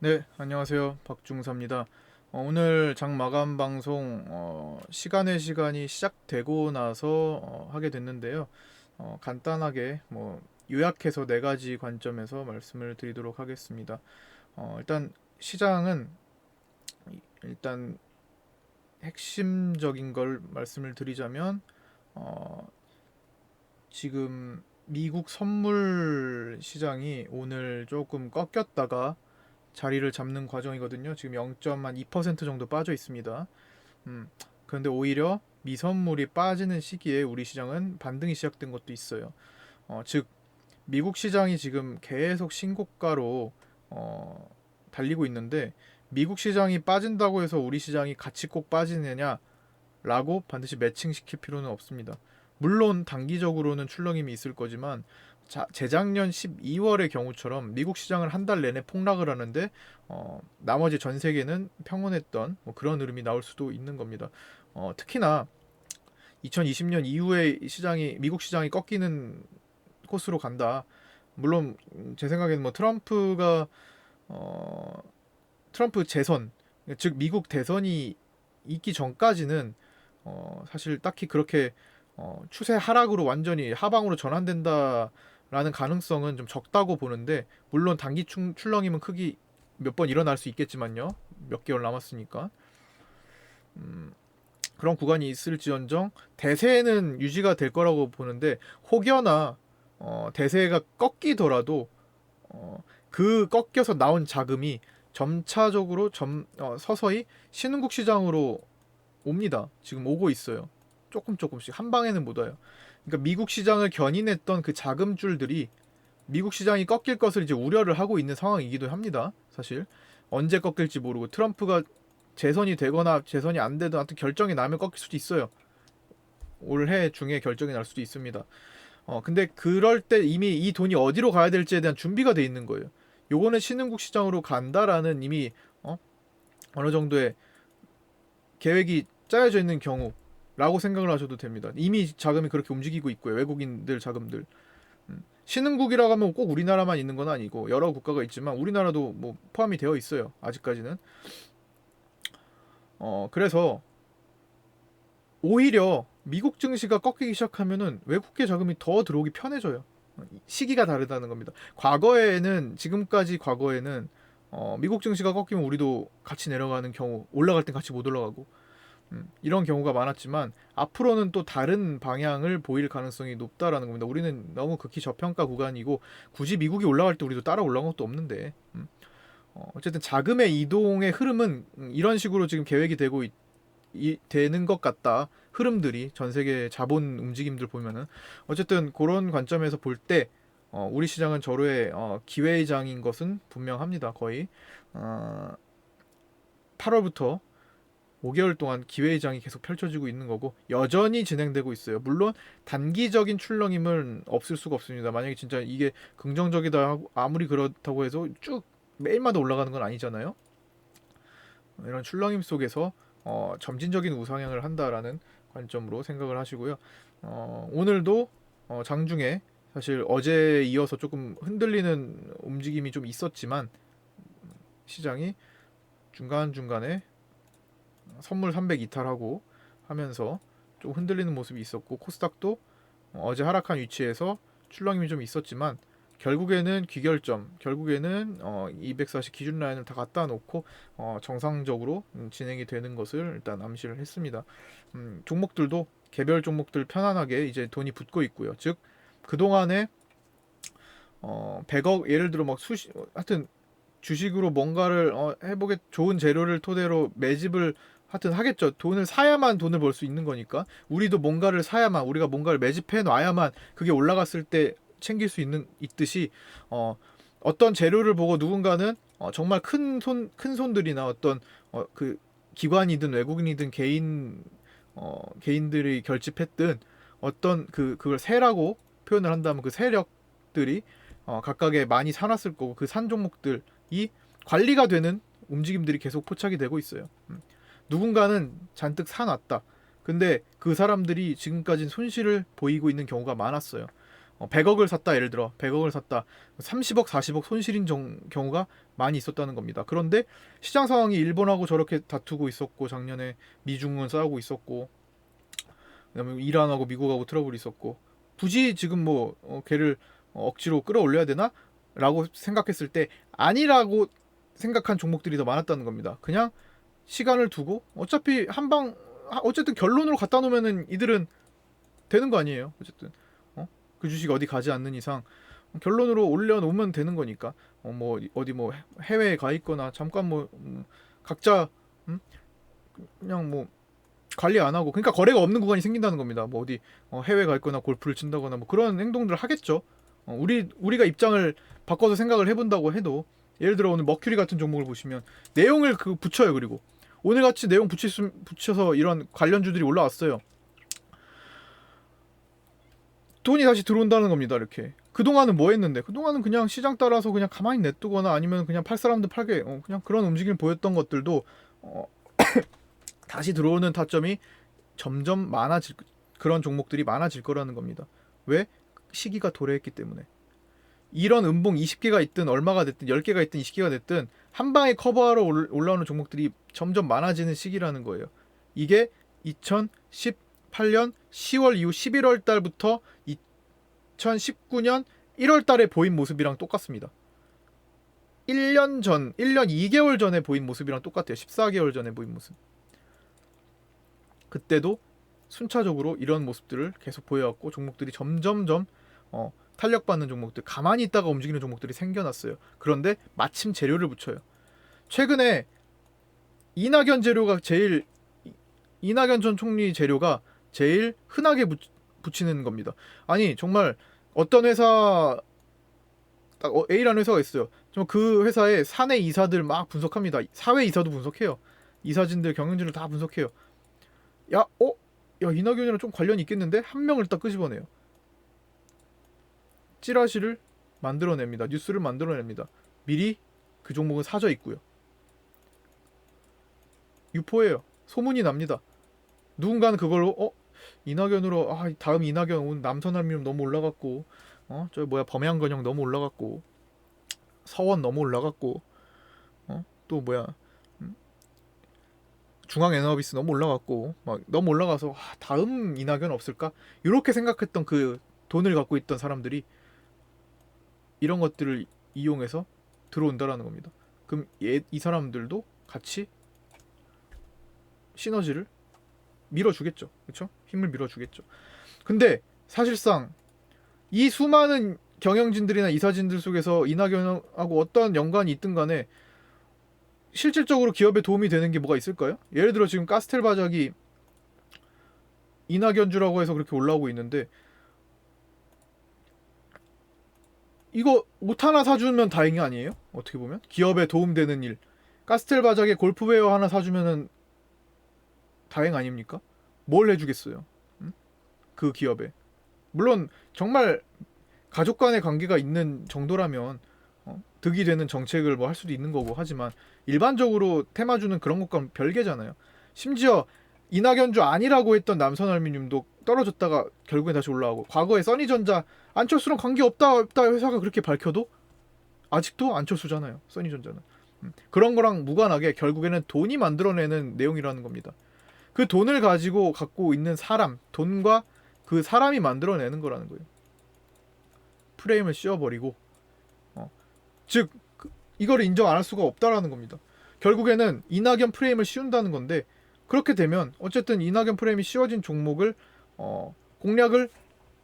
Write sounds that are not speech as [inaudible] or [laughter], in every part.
네, 안녕하세요. 박중사입니다. 어, 오늘 장 마감 방송 어, 시간의 시간이 시작되고 나서 어, 하게 됐는데요. 어, 간단하게 뭐 요약해서 네 가지 관점에서 말씀을 드리도록 하겠습니다. 어, 일단 시장은 이- 일단 핵심적인 걸 말씀을 드리자면 어, 지금 미국 선물 시장이 오늘 조금 꺾였다가 자리를 잡는 과정이거든요. 지금 0.2% 정도 빠져 있습니다. 음, 그런데 오히려 미선물이 빠지는 시기에 우리 시장은 반등이 시작된 것도 있어요. 어, 즉 미국 시장이 지금 계속 신고가로 어, 달리고 있는데 미국 시장이 빠진다고 해서 우리 시장이 같이 꼭 빠지느냐라고 반드시 매칭시킬 필요는 없습니다. 물론 단기적으로는 출렁임이 있을 거지만 자, 재작년 12월의 경우처럼 미국 시장을 한달 내내 폭락을 하는데 어, 나머지 전 세계는 평온했던 뭐 그런 흐름이 나올 수도 있는 겁니다. 어, 특히나 2020년 이후에 시장이 미국 시장이 꺾이는 코스로 간다. 물론 음, 제 생각에는 뭐 트럼프가 어, 트럼프 재선 즉 미국 대선이 있기 전까지는 어, 사실 딱히 그렇게 어, 추세 하락으로 완전히 하방으로 전환된다 라는 가능성은 좀 적다고 보는데 물론 단기 출, 출렁임은 크기 몇 번 일어날 수 있겠지만요 몇 개월 남았으니까 음, 그런 구간이 있을지언정 대세는 유지가 될 거라고 보는데 혹여나 어, 대세가 꺾이더라도 어, 그 꺾여서 나온 자금이 점차적으로 점 어, 서서히 신흥국 시장으로 옵니다. 지금 오고 있어요. 조금 조금씩 한 방에는 못 와요. 그러니까 미국 시장을 견인했던 그 자금줄들이 미국 시장이 꺾일 것을 이제 우려를 하고 있는 상황이기도 합니다. 사실 언제 꺾일지 모르고 트럼프가 재선이 되거나 재선이 안 되든 하여튼 결정이 나면 꺾일 수도 있어요. 올해 중에 결정이 날 수도 있습니다. 어 근데 그럴 때 이미 이 돈이 어디로 가야 될지에 대한 준비가 돼 있는 거예요. 요거는 신흥국 시장으로 간다라는 이미 어 어느 정도의 계획이 짜여져 있는 경우 라고 생각을 하셔도 됩니다. 이미 자금이 그렇게 움직이고 있고요. 외국인들 자금들. 음. 신흥국이라고 하면 꼭 우리나라만 있는 건 아니고 여러 국가가 있지만 우리나라도 뭐 포함이 되어 있어요. 아직까지는. 어 그래서 오히려 미국 증시가 꺾이기 시작하면은 외국계 자금이 더 들어오기 편해져요. 시기가 다르다는 겁니다. 과거에는 지금까지 과거에는 어, 미국 증시가 꺾이면 우리도 같이 내려가는 경우 올라갈 땐 같이 못 올라가고 음, 이런 경우가 많았지만 앞으로는 또 다른 방향을 보일 가능성이 높다라는 겁니다. 우리는 너무 극히 저평가 구간이고 굳이 미국이 올라갈 때 우리도 따라 올라간 것도 없는데 음, 어, 어쨌든 자금의 이동의 흐름은 음, 이런 식으로 지금 계획이 되고 있, 이, 되는 것 같다. 흐름들이 전 세계 자본 움직임들 보면은 어쨌든 그런 관점에서 볼때 어, 우리 시장은 저로의 어, 기회의 장인 것은 분명합니다. 거의 어, 8월부터 5개월 동안 기회의 장이 계속 펼쳐지고 있는 거고 여전히 진행되고 있어요. 물론 단기적인 출렁임은 없을 수가 없습니다. 만약에 진짜 이게 긍정적이다 하고 아무리 그렇다고 해서 쭉 매일마다 올라가는 건 아니잖아요. 이런 출렁임 속에서 어, 점진적인 우상향을 한다라는 관점으로 생각을 하시고요. 어, 오늘도 어, 장중에 사실 어제 이어서 조금 흔들리는 움직임이 좀 있었지만 시장이 중간 중간에 선물 300 이탈하고 하면서 좀 흔들리는 모습이 있었고 코스닥도 어제 하락한 위치에서 출렁임이 좀 있었지만 결국에는 귀결점, 결국에는 어, 240 기준 라인을 다 갖다 놓고 어, 정상적으로 음, 진행이 되는 것을 일단 암시를 했습니다. 음, 종목들도 개별 종목들 편안하게 이제 돈이 붙고 있고요. 즉 그동안에 어, 100억 예를 들어 막 수십 하여튼 주식으로 뭔가를 어, 해보게 좋은 재료를 토대로 매집을 하여튼 하겠죠. 돈을 사야만 돈을 벌 수 있는 거니까 우리도 뭔가를 사야만 우리가 뭔가를 매집해 놔야만 그게 올라갔을 때 챙길 수 있는 있듯이 어, 어떤 재료를 보고 누군가는 어, 정말 큰 손 큰 손들이나 어떤 어, 그 기관이든 외국인이든 개인 어, 개인들이 결집했든 어떤 그 그걸 세라고 표현을 한다면 그 세력들이 어, 각각의 많이 사놨을 거고 그 산 종목들이 관리가 되는 움직임들이 계속 포착이 되고 있어요. 음. 누군가는 잔뜩 사놨다. 근데 그 사람들이 지금까지 손실을 보이고 있는 경우가 많았어요. 어, 100억을 샀다 예를 들어 100억을 샀다 30억 40억 손실인 정- 경우가 많이 있었다는 겁니다. 그런데 시장 상황이 일본하고 저렇게 다투고 있었고 작년에 미중은 싸우고 있었고 그다음에 이란하고 미국하고 트러블이 있었고 굳이 지금 뭐 어, 걔를 어, 억지로 끌어올려야 되나? 라고 생각했을 때 아니라고 생각한 종목들이 더 많았다는 겁니다. 그냥 시간을 두고 어차피 한 방 어쨌든 결론으로 갖다 놓으면은 이들은 되는 거 아니에요. 어쨌든 어? 그 주식 어디 가지 않는 이상 결론으로 올려놓으면 되는 거니까 어, 뭐 어디 뭐 해외에 가 있거나 잠깐 뭐 음, 각자 음? 그냥 뭐 관리 안 하고 그러니까 거래가 없는 구간이 생긴다는 겁니다. 뭐 어디 어, 해외 가 있거나 골프를 친다거나 뭐 그런 행동들을 하겠죠. 어, 우리 우리가 입장을 바꿔서 생각을 해본다고 해도 예를 들어 오늘 머큐리 같은 종목을 보시면 내용을 그 붙여요. 그리고 오늘 같이 내용 수, 붙여서 이런 관련주들이 올라왔어요. 돈이 다시 들어온다는 겁니다. 이렇게 그 동안은 뭐 했는데 그 동안은 그냥 시장 따라서 그냥 가만히 냅두거나 아니면 그냥 팔 사람들 팔게 어, 그냥 그런 움직임 보였던 것들도 어, [coughs] 다시 들어오는 타점이 점점 많아질 그런 종목들이 많아질 거라는 겁니다. 왜 시기가 도래했기 때문에 이런 음봉 20개가 있든 얼마가 됐든 10개가 있든 20개가 됐든 한 방에 커버하러 올- 올라오는 종목들이 점점 많아지는 시기라는 거예요. 이게 2018년 10월 이후 11월 달부터 2019년 1월 달에 보인 모습이랑 똑같습니다. 1년 전, 1년 2개월 전에 보인 모습이랑 똑같아요. 14개월 전에 보인 모습. 그때도 순차적으로 이런 모습들을 계속 보여왔고 종목들이 점점점 어, 탄력받는 종목들, 가만히 있다가 움직이는 종목들이 생겨났어요. 그런데 마침 재료를 붙여요. 최근에 이낙연 재료가 제일 이- 이낙연 전 총리 재료가 제일 흔하게 붙, 붙이는 겁니다. 아니 정말 어떤 회사 딱 어, A라는 회사가 있어요. 좀 그 회사의 사내 이사들 막 분석합니다. 사회 이사도 분석해요. 이사진들 경영진을 다 분석해요. 야, 어? 야 이낙연이랑 좀 관련이 있겠는데 한 명을 딱 끄집어내요. 찌라시를 만들어냅니다. 뉴스를 만들어냅니다. 미리 그 종목은 사져 있고요. 유포예요. 소문이 납니다. 누군가는 그걸로 어 이낙연으로 아 다음 이낙연 온 남선할미름 너무 올라갔고 어 저 뭐야 범양건영 너무 올라갔고 서원 너무 올라갔고 어 또 뭐야 음? 중앙에너비스 너무 올라갔고 막 너무 올라가서 아, 다음 이낙연 없을까 이렇게 생각했던 그 돈을 갖고 있던 사람들이 이런 것들을 이용해서 들어온다라는 겁니다. 그럼 얘, 이 사람들도 같이 시너지를 밀어주겠죠. 그렇죠? 힘을 밀어주겠죠. 근데 사실상 이 수많은 경영진들이나 이사진들 속에서 이낙연하고 어떤 연관이 있든 간에 실질적으로 기업에 도움이 되는 게 뭐가 있을까요? 예를 들어 지금 카스텔 바작이 이낙연주라고 해서 그렇게 올라오고 있는데 이거 옷 하나 사주면 다행이 아니에요? 어떻게 보면 기업에 도움되는 일 카스텔 바작에 골프웨어 하나 사주면은 다행 아닙니까? 뭘 해주겠어요? 응? 그 기업에 물론 정말 가족 간의 관계가 있는 정도라면 어, 득이 되는 정책을 뭐 할 수도 있는 거고 하지만 일반적으로 테마주는 그런 것과 별개잖아요. 심지어 이낙연주 아니라고 했던 남선알미늄도 떨어졌다가 결국엔 다시 올라오고 과거에 써니전자 안철수랑 관계 없다 없다 회사가 그렇게 밝혀도 아직도 안철수잖아요. 써니전자는 음, 그런 거랑 무관하게 결국에는 돈이 만들어내는 내용이라는 겁니다. 그 돈을 가지고 갖고 있는 사람, 돈과 그 사람이 만들어내는 거라는 거예요. 프레임을 씌워버리고, 어, 즉 그- 이거를 인정 안 할 수가 없다라는 겁니다. 결국에는 이낙연 프레임을 씌운다는 건데 그렇게 되면 어쨌든 이낙연 프레임이 씌워진 종목을 어, 공략을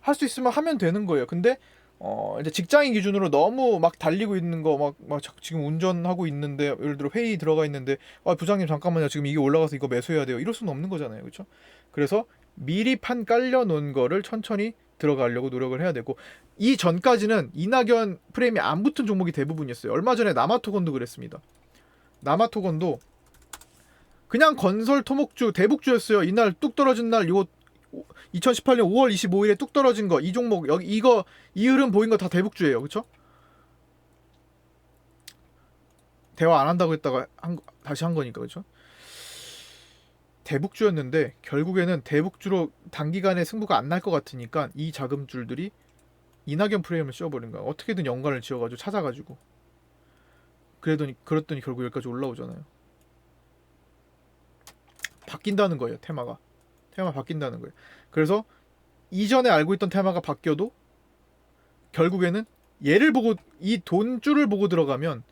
할 수 있으면 하면 되는 거예요. 근데 어, 이제 직장인 기준으로 너무 막 달리고 있는 거 막 막 지금 운전하고 있는데 예를 들어 회의 들어가 있는데 아 부장님 잠깐만요. 지금 이게 올라가서 이거 매수해야 돼요. 이럴 수는 없는 거잖아요. 그렇죠 그래서 미리 판 깔려 놓은 거를 천천히 들어가려고 노력을 해야 되고 이 전까지는 이낙연 프레임이 안 붙은 종목이 대부분이었어요. 얼마 전에 남아토건도 그랬습니다. 남아토건도 그냥 건설 토목주 대북주였어요. 이날 뚝 떨어진 날 이거 2018년 5월 25일에 뚝 떨어진 거 이 종목 여기 이거 이 흐름 보인 거 다 대북주예요 그렇죠 대화 안 한다고 했다가 한, 거- 다시 한 거니까 그렇죠? 대북주였는데 결국에는 대북주로 단기간에 승부가 안 날 것 같으니까 이 자금줄들이 이낙연 프레임을 씌워버린 거야. 어떻게든 연관을 지어가지고 찾아가지고. 그러더니 그랬더니 결국 여기까지 올라오잖아요. 바뀐다는 거예요 테마가. 테마 바뀐다는 거예요. 그래서 이전에 알고 있던 테마가 바뀌어도 결국에는 얘를 보고 이 돈줄을 보고 들어가면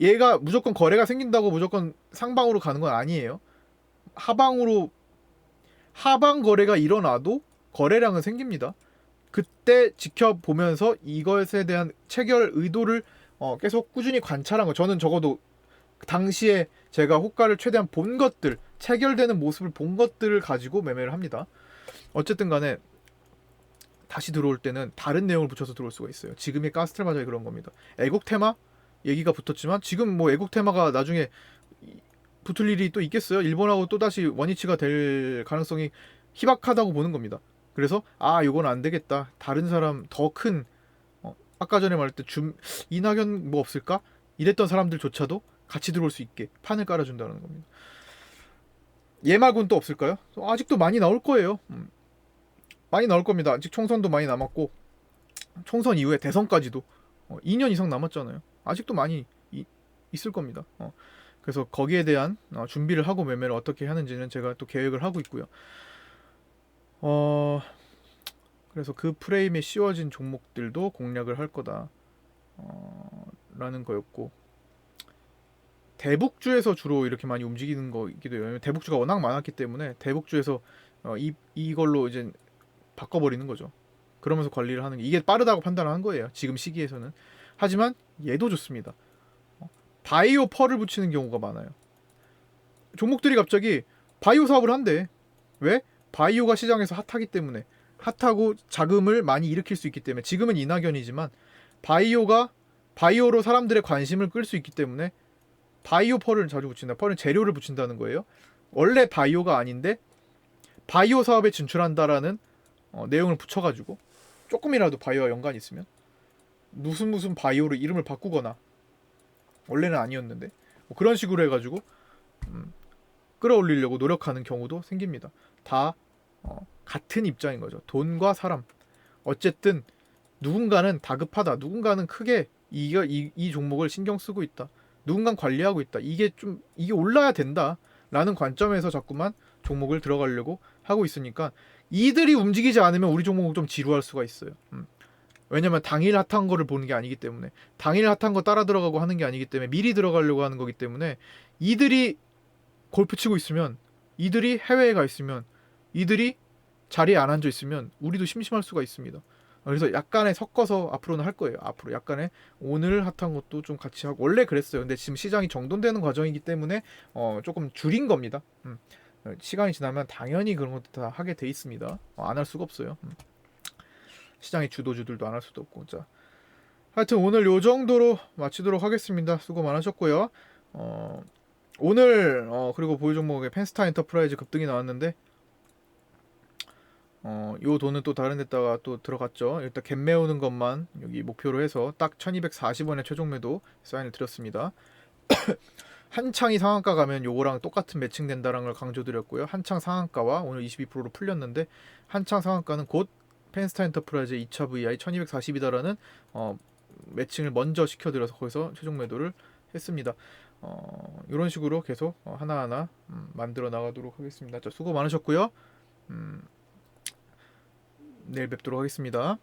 얘가 무조건 거래가 생긴다고 무조건 상방으로 가는 건 아니에요. 하방으로 하방 거래가 일어나도 거래량은 생깁니다. 그때 지켜보면서 이것에 대한 체결 의도를 어, 계속 꾸준히 관찰한 거. 저는 적어도 당시에 제가 호가를 최대한 본 것들, 체결되는 모습을 본 것들을 가지고 매매를 합니다. 어쨌든 간에 다시 들어올 때는 다른 내용을 붙여서 들어올 수가 있어요. 지금의 가스텔 마저이 그런 겁니다. 애국 테마 얘기가 붙었지만 지금 뭐 애국 테마가 나중에 이- 붙을 일이 또 있겠어요. 일본하고 또 다시 원위치가 될 가능성이 희박하다고 보는 겁니다. 그래서 아 이건 안 되겠다. 다른 사람 더큰 어, 아까 전에 말했던 줌 이낙연 뭐 없을까? 이랬던 사람들조차도 같이 들어올 수 있게 판을 깔아준다는 겁니다. 얘 말고는 또 없을까요? 아직도 많이 나올 거예요. 음. 많이 나올 겁니다. 아직 총선도 많이 남았고 총선 이후에 대선까지도 어, 2년 이상 남았잖아요. 아직도 많이 이- 있을 겁니다. 어, 그래서 거기에 대한 어, 준비를 하고 매매를 어떻게 하는지는 제가 또 계획을 하고 있고요. 어, 그래서 그 프레임에 씌워진 종목들도 공략을 할 거다. 어, 라는 거였고 대북주에서 주로 이렇게 많이 움직이는 거이기도 해요. 대북주가 워낙 많았기 때문에 대북주에서 어, 이 이걸로 이제 바꿔버리는 거죠. 그러면서 관리를 하는 게 이게 빠르다고 판단을 한 거예요. 지금 시기에서는. 하지만 얘도 좋습니다. 어, 바이오 펄을 붙이는 경우가 많아요. 종목들이 갑자기 바이오 사업을 한대. 왜? 바이오가 시장에서 핫하기 때문에 핫하고 자금을 많이 일으킬 수 있기 때문에 지금은 이낙연이지만 바이오가 바이오로 사람들의 관심을 끌 수 있기 때문에 바이오 펄을 자주 붙인다. 펄은 재료를 붙인다는 거예요. 원래 바이오가 아닌데 바이오 사업에 진출한다라는 어, 내용을 붙여가지고 조금이라도 바이오와 연관이 있으면 무슨 무슨 바이오로 이름을 바꾸거나 원래는 아니었는데 뭐 그런 식으로 해가지고 음, 끌어올리려고 노력하는 경우도 생깁니다. 다 어, 같은 입장인 거죠. 돈과 사람. 어쨌든 누군가는 다급하다. 누군가는 크게 이가 이, 이 종목을 신경 쓰고 있다. 누군가 관리하고 있다. 이게 좀 이게 올라야 된다라는 관점에서 자꾸만 종목을 들어가려고 하고 있으니까 이들이 움직이지 않으면 우리 종목은 좀 지루할 수가 있어요. 음. 왜냐면 당일 핫한 거를 보는 게 아니기 때문에 당일 핫한 거 따라 들어가고 하는 게 아니기 때문에 미리 들어가려고 하는 거기 때문에 이들이 골프 치고 있으면 이들이 해외에 가 있으면 이들이 자리에 안 앉아 있으면 우리도 심심할 수가 있습니다. 그래서 약간의 섞어서 앞으로는 할 거예요. 앞으로 약간의 오늘 핫한 것도 좀 같이 하고 원래 그랬어요. 근데 지금 시장이 정돈되는 과정이기 때문에 어, 조금 줄인 겁니다. 음. 시간이 지나면 당연히 그런 것도 다 하게 돼 있습니다. 어, 안할 수가 없어요. 음. 시장의 주도주들도 안 할 수도 없고 자 하여튼 오늘 요 정도로 마치도록 하겠습니다. 수고 많으셨고요. 어, 오늘 어, 그리고 보유 종목에 펜스타 엔터프라이즈 급등이 나왔는데 어, 요 돈은 또 다른 데다가 또 들어갔죠. 일단 갭 메우는 것만 여기 목표로 해서 딱 1240원의 최종 매도 사인을 드렸습니다. [coughs] 한창이 상한가 가면 요거랑 똑같은 매칭된다라는 걸 강조드렸고요. 한창 상한가와 오늘 22%로 풀렸는데 한창 상한가는 곧 펜스타 엔터프라이즈 2차 VI 1240이다라는 어, 매칭을 먼저 시켜드려서 거기서 최종 매도를 했습니다. 어, 이런 식으로 계속 어, 하나하나 음, 만들어 나가도록 하겠습니다. 자, 수고 많으셨고요. 음, 내일 뵙도록 하겠습니다.